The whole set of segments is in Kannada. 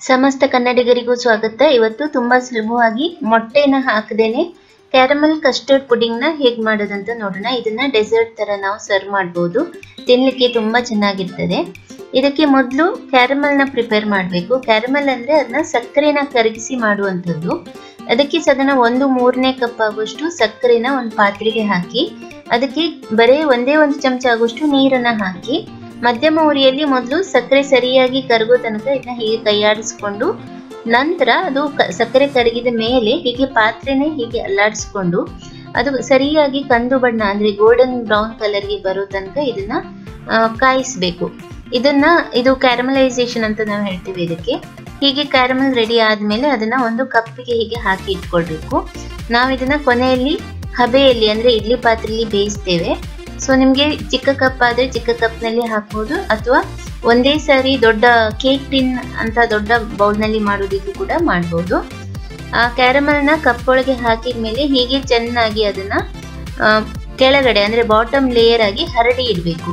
ಸಮಸ್ತ ಕನ್ನಡಿಗರಿಗೂ ಸ್ವಾಗತ. ಇವತ್ತು ತುಂಬಾ ಸುಲಭವಾಗಿ ಮೊಟ್ಟೆನ ಹಾಕದೇನೆ ಕ್ಯಾರಮಲ್ ಕಸ್ಟರ್ಡ್ ಪುಡಿಂಗ್ನ ಹೇಗ್ ಮಾಡೋದಂತ ನೋಡೋಣ. ಇದನ್ನ ಡೆಸರ್ಟ್ ತರ ನಾವು ಸರ್ವ್ ಮಾಡಬಹುದು ತಿನ್ಲಿಕ್ಕೆ ತುಂಬಾ ಚೆನ್ನಾಗಿರ್ತದೆ. ಇದಕ್ಕೆ ಮೊದಲು ನ ಪ್ರಿಪೇರ್ ಮಾಡಬೇಕು. ಕ್ಯಾರಮಲ್ ಅಂದ್ರೆ ಅದನ್ನ ಸಕ್ಕರೆನ ಕರಗಿಸಿ ಮಾಡುವಂಥದ್ದು. ಅದಕ್ಕೆ ಸದನ ಒಂದು ಮೂರನೇ ಕಪ್ ಆಗುವಷ್ಟು ಸಕ್ಕರೆನ ಒಂದು ಪಾತ್ರೆಗೆ ಹಾಕಿ, ಅದಕ್ಕೆ ಬರೀ ಒಂದೇ ಒಂದು ಚಮಚ ಆಗುವಷ್ಟು ನೀರನ್ನ ಹಾಕಿ ಮಧ್ಯಮ ಉರಿಯಲ್ಲಿ ಮೊದಲು ಸಕ್ಕರೆ ಸರಿಯಾಗಿ ಕರಗೋ ತನಕ ಇದನ್ನ ಹೀಗೆ ಕೈಯಾಡಿಸ್ಕೊಂಡು ನಂತರ ಅದು ಸಕ್ಕರೆ ಕರಗಿದ ಮೇಲೆ ಹೀಗೆ ಪಾತ್ರೆನೇ ಹೀಗೆ ಅಲ್ಲಾಡಿಸ್ಕೊಂಡು ಅದು ಸರಿಯಾಗಿ ಕಂದು ಬಣ್ಣ, ಅಂದ್ರೆ ಗೋಲ್ಡನ್ ಬ್ರೌನ್ ಕಲರ್ಗೆ ಬರೋ ತನಕ ಇದನ್ನ ಕಾಯಿಸ್ಬೇಕು. ಇದನ್ನ, ಇದು ಕ್ಯಾರಮಲೈಸೇಷನ್ ಅಂತ ನಾವು ಹೇಳ್ತೀವಿ ಇದಕ್ಕೆ. ಹೀಗೆ ಕ್ಯಾರಮಲ್ ರೆಡಿ ಆದ್ಮೇಲೆ ಅದನ್ನ ಒಂದು ಕಪ್ಪಿಗೆ ಹೀಗೆ ಹಾಕಿ ಇಟ್ಕೊಳ್ಬೇಕು. ನಾವು ಇದನ್ನ ಕೊನೆಯಲ್ಲಿ ಹಬೆಯಲ್ಲಿ, ಅಂದ್ರೆ ಇಡ್ಲಿ ಪಾತ್ರೆಯಲ್ಲಿ ಬೇಯಿಸ್ತೇವೆ. ಸೊ ನಿಮ್ಗೆ ಚಿಕ್ಕ ಕಪ್ ಆದ್ರೆ ಚಿಕ್ಕ ಕಪ್ನಲ್ಲಿ ಹಾಕ್ಬೋದು. ಅಥವಾ ಒಂದೇ ಸಾರಿ ದೊಡ್ಡ ಕೇಕ್ ಟಿನ್ ಅಂತ ದೊಡ್ಡ ಬೌಲ್ನಲ್ಲಿ ಮಾಡೋದಿದ್ರು ಕೂಡ ಮಾಡ್ಬೋದು. ಆ ಕ್ಯಾರಮಲ್ನ ಕಪ್ ಒಳಗೆ ಹಾಕಿದ ಮೇಲೆ ಹೀಗೆ ಚೆನ್ನಾಗಿ ಅದನ್ನ ಕೆಳಗಡೆ ಅಂದ್ರೆ ಬಾಟಮ್ ಲೇಯರ್ ಆಗಿ ಹರಡಿ ಇಡಬೇಕು.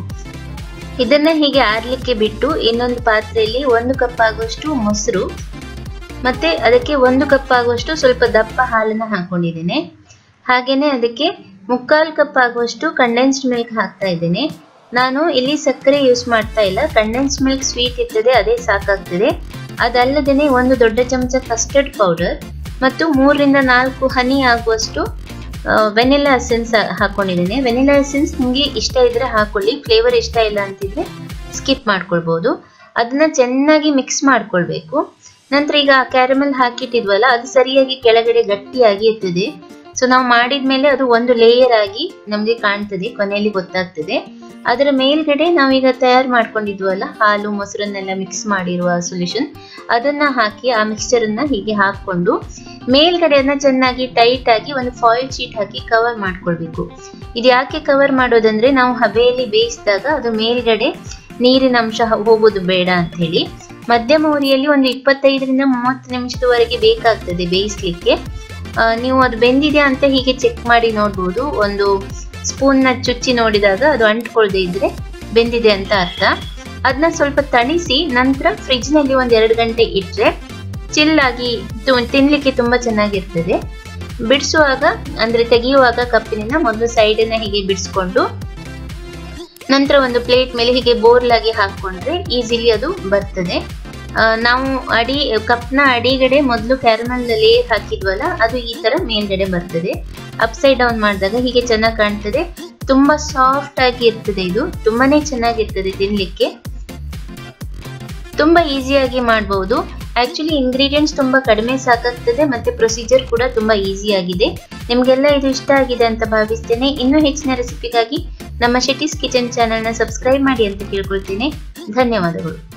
ಇದನ್ನ ಹೀಗೆ ಆರ್ಲಿಕ್ಕೆ ಬಿಟ್ಟು ಇನ್ನೊಂದು ಪಾತ್ರೆಯಲ್ಲಿ ಒಂದು ಕಪ್ ಆಗುವಷ್ಟು ಮೊಸರು, ಮತ್ತೆ ಅದಕ್ಕೆ ಒಂದು ಕಪ್ ಆಗುವಷ್ಟು ಸ್ವಲ್ಪ ದಪ್ಪ ಹಾಲನ್ನ ಹಾಕೊಂಡಿದ್ದೇನೆ. ಹಾಗೇನೆ ಅದಕ್ಕೆ ಮುಕ್ಕಾಲು ಕಪ್ ಆಗುವಷ್ಟು ಕಂಡೆನ್ಸ್ಡ್ ಮಿಲ್ಕ್ ಹಾಕ್ತಾ ಇದ್ದೇನೆ. ನಾನು ಇಲ್ಲಿ ಸಕ್ಕರೆ ಯೂಸ್ ಮಾಡ್ತಾ ಇಲ್ಲ. ಕಂಡೆನ್ಸ್ ಮಿಲ್ಕ್ ಸ್ವೀಟ್ ಇರ್ತದೆ, ಅದೇ ಸಾಕಾಗ್ತದೆ. ಅದಲ್ಲದೇನೆ ಒಂದು ದೊಡ್ಡ ಚಮಚ ಕಸ್ಟರ್ಡ್ ಪೌಡರ್ ಮತ್ತು ಮೂರರಿಂದ ನಾಲ್ಕು ಹನಿ ಆಗುವಷ್ಟು ವೆನಿಲಾ ಎಸೆನ್ಸ್ ಹಾಕೊಂಡಿದ್ದೇನೆ. ವೆನಿಲಾ ಎಸೆನ್ಸ್ ನಿಮಗೆ ಇಷ್ಟ ಇದ್ರೆ ಹಾಕೊಳ್ಳಿ. ಫ್ಲೇವರ್ ಇಷ್ಟ ಇಲ್ಲ ಅಂತಿದ್ರೆ ಸ್ಕಿಪ್ ಮಾಡ್ಕೊಳ್ಬಹುದು ಅದನ್ನ ಚೆನ್ನಾಗಿ ಮಿಕ್ಸ್ ಮಾಡ್ಕೊಳ್ಬೇಕು. ನಂತರ ಈಗ ಕ್ಯಾರಮೆಲ್ ಹಾಕಿಟ್ಟಿದ್ವಲ್ಲ, ಅದು ಸರಿಯಾಗಿ ಕೆಳಗಡೆ ಗಟ್ಟಿಯಾಗಿ ಇರ್ತದೆ. ಸೊ ನಾವು ಮಾಡಿದ್ಮೇಲೆ ಅದು ಒಂದು ಲೇಯರ್ ಆಗಿ ನಮಗೆ ಕಾಣ್ತದೆ, ಕೊನೆಯಲ್ಲಿ ಗೊತ್ತಾಗ್ತದೆ. ಅದರ ಮೇಲ್ಗಡೆ ನಾವೀಗ ತಯಾರು ಮಾಡ್ಕೊಂಡಿದ್ವಲ್ಲ, ಹಾಲು, ಮೊಸರನ್ನೆಲ್ಲ ಮಿಕ್ಸ್ ಮಾಡಿರುವ ಸೊಲ್ಯೂಷನ್ ಅದನ್ನ ಹಾಕಿ ಆ ಮಿಕ್ಸ್ಚರ್ ಅನ್ನ ಹೀಗೆ ಹಾಕೊಂಡು ಮೇಲ್ಗಡೆ ಅದನ್ನ ಚೆನ್ನಾಗಿ ಟೈಟ್ ಆಗಿ ಒಂದು ಫಾಯಿಲ್ ಶೀಟ್ ಹಾಕಿ ಕವರ್ ಮಾಡ್ಕೊಳ್ಬೇಕು. ಇದು ಯಾಕೆ ಕವರ್ ಮಾಡೋದಂದ್ರೆ, ನಾವು ಹಬೆಯಲ್ಲಿ ಬೇಯಿಸಿದಾಗ ಅದು ಮೇಲ್ಗಡೆ ನೀರಿನ ಅಂಶ ಹೋಗೋದು ಬೇಡ ಅಂತ ಹೇಳಿ ಮಧ್ಯಮ ಉರಿಯಲ್ಲಿ ಒಂದು ಇಪ್ಪತ್ತೈದರಿಂದ ಮೂವತ್ತು ನಿಮಿಷದವರೆಗೆ ಬೇಕಾಗ್ತದೆ ಬೇಯಿಸ್ಲಿಕ್ಕೆ. ನೀವು ಅದು ಬೆಂದಿದೆ ಅಂತ ಹೀಗೆ ಚೆಕ್ ಮಾಡಿ ನೋಡ್ಬೋದು. ಒಂದು ಸ್ಪೂನ್ನ ಚುಚ್ಚಿ ನೋಡಿದಾಗ ಅದು ಅಂಟ್ಕೊಳ್ದೆ ಇದ್ರೆ ಬೆಂದಿದೆ ಅಂತ ಅರ್ಥ. ಅದನ್ನ ಸ್ವಲ್ಪ ತಣಿಸಿ ನಂತರ ಫ್ರಿಜ್ನಲ್ಲಿ ಒಂದ್ ಎರಡು ಗಂಟೆ ಇಟ್ರೆ ಚಿಲ್ ಆಗಿ ತು- ತಿನ್ಲಿಕ್ಕೆ ತುಂಬಾ ಚೆನ್ನಾಗಿರ್ತದೆ. ಬಿಡಿಸುವಾಗ, ಅಂದ್ರೆ ತೆಗೆಯುವಾಗ ಕಪ್ಪಿನಿಂದ ಮೊದಲು ಸೈಡನ್ನು ಹೀಗೆ ಬಿಡಿಸ್ಕೊಂಡು ನಂತರ ಒಂದು ಪ್ಲೇಟ್ ಮೇಲೆ ಹೀಗೆ ಬೋರ್ಲಾಗಿ ಹಾಕ್ಕೊಂಡ್ರೆ ಈಸಿಲಿ ಅದು ಬರ್ತದೆ. ನಾವು ಅಡಿ, ಕಪ್ನ ಅಡಿಗಡೆ ಮೊದಲು ಕ್ಯಾರಮಲ್ ಲೇಯರ್ ಹಾಕಿದ್ವಲ್ಲ, ಅದು ಈ ತರ ಮೇಲ್ಗಡೆ ಬರ್ತದೆ. ಅಪ್ಸೈಡ್ ಡೌನ್ ಮಾಡಿದಾಗ ಹೀಗೆ ಚೆನ್ನಾಗಿ ಕಾಣ್ತದೆ. ತುಂಬಾ ಸಾಫ್ಟ್ ಆಗಿ ಇರ್ತದೆ ಇದು. ತುಂಬಾನೇ ಚೆನ್ನಾಗಿರ್ತದೆ ತಿನ್ಲಿಕ್ಕೆ. ತುಂಬಾ ಈಸಿಯಾಗಿ ಮಾಡಬಹುದು ಆಕ್ಚುಲಿ ಇಂಗ್ರೀಡಿಯೆಂಟ್ಸ್ ತುಂಬಾ ಕಡಿಮೆ ಸಾಕಾಗ್ತದೆ ಮತ್ತೆ ಪ್ರೊಸೀಜರ್ ಕೂಡ ತುಂಬಾ ಈಸಿ ಆಗಿದೆ. ನಿಮ್ಗೆಲ್ಲ ಇದು ಇಷ್ಟ ಆಗಿದೆ ಅಂತ ಭಾವಿಸ್ತೇನೆ. ಇನ್ನೂ ಹೆಚ್ಚಿನ ರೆಸಿಪಿಗಾಗಿ ನಮ್ಮ ಶೆಟ್ಟಿಸ್ ಕಿಚನ್ ಚಾನೆಲ್ನ ಸಬ್ಸ್ಕ್ರೈಬ್ ಮಾಡಿ ಅಂತ ಕೇಳ್ಕೊಳ್ತೇನೆ. ಧನ್ಯವಾದಗಳು.